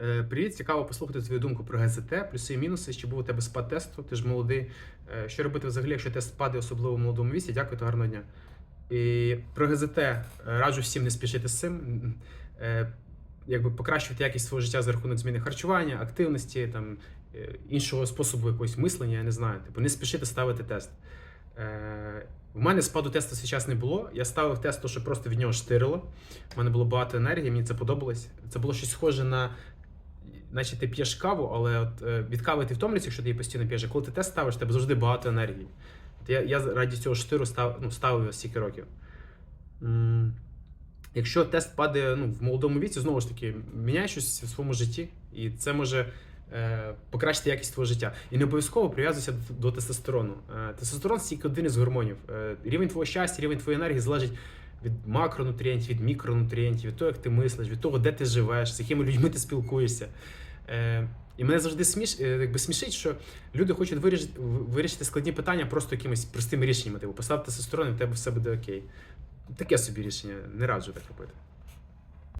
Е, Привіт, цікаво послухати твою думку про ГЗТ, плюси і мінуси. Чи був у тебе спад тесту? Ти ж молодий. Е, Що робити взагалі, якщо тест падає, особливо в молодому віці? Дякую та гарного дня. І про ГЗТ е, раджу всім не спішити з цим. Якби покращувати якість свого життя за рахунок зміни харчування, активності, там, іншого способу якогось мислення, я не знаю. Типу, не спішити ставити тест. У мене спаду тесту час не було. Я ставив тест, то, що просто від нього штирило. У мене було багато енергії, мені це подобалось. Це було щось схоже на. Наче ти п'єш каву, але от е, від кави ти втомлюєшся, якщо ти її постійно п'єш. Коли ти тест ставиш, тебе завжди багато енергії. От я, я раді цього штиру став, ну, ставив стільки років. М, Якщо тест падає ну, в молодому віці, знову ж таки, міняй щось в своєму житті, і це може е, покращити якість твого життя. І не обов'язково прив'язуйся до, до тестостерону. Е, тестостерон це тільки один із гормонів. Е, рівень твого щастя, рівень твоєї енергії залежить від макронутрієнтів, від мікронутрієнтів, від того, як ти мислиш, від того, де ти живеш, з якими людьми ти спілкуєшся. Е, і мене завжди сміш, е, якби смішить, що люди хочуть вирішити, вирішити складні питання просто якимись простими рішеннями. Типу, поставити тестостерон, і в тебе все буде окей. Таке собі рішення, не раджу так робити.